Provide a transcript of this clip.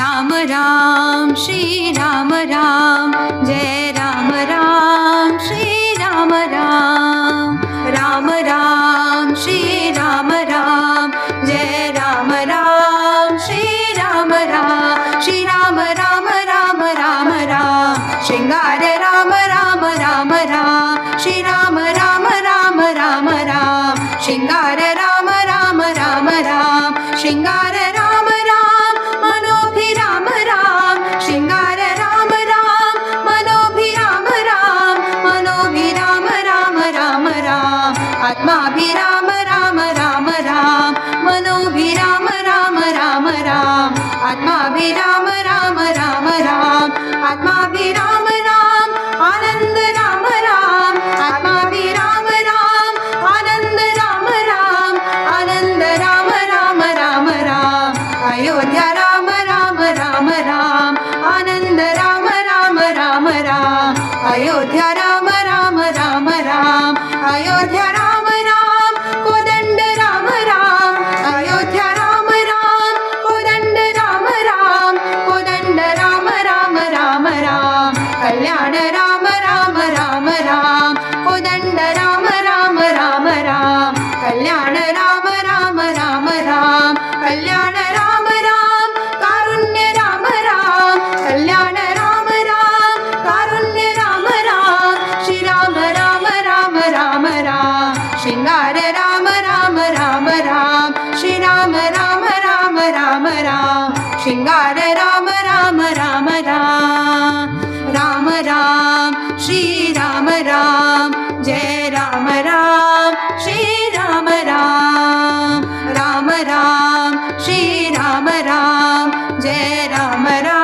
Ram Shri Ram Ram Jai Ram Ram Shri Ram Ram Ram Ram Shri Ram Ram Jai Ram Ram Shri Ram Ram Shri Ram Ram Ram Ram Ram Shringar Ram Ram Ram Ram Shri Ram Ram Ram Ram Ram Shringar Ram Ram Ram Ram Shringar Ram आत्माभिराम Ram Ram Ram मनोभिराम Ram Ram Ram आत्माभिराम Ram Ram Ram आत्माभिराम Ram Anand Ram Ram आत्माभिराम Ram Anand Ram Ram Anand Ram Ram Ram Ram Ayodhya Ram Ram Ram Ram Anand Ram Ram Ram Ram Ayodhya Ram Ram Ram Ram Ayodhya Kalyan Ram Ram Karunya Ram Ram Kalyan Ram Ram Karunya Ram Ram Shriram Ram Ram Ram Ram Shringar Ram Ram Ram Ram Shriram Ram Ram Ram Ram Shringar Ram Ram Ram Ram Ram Ram Shri Ram Ram Jai Ram Jai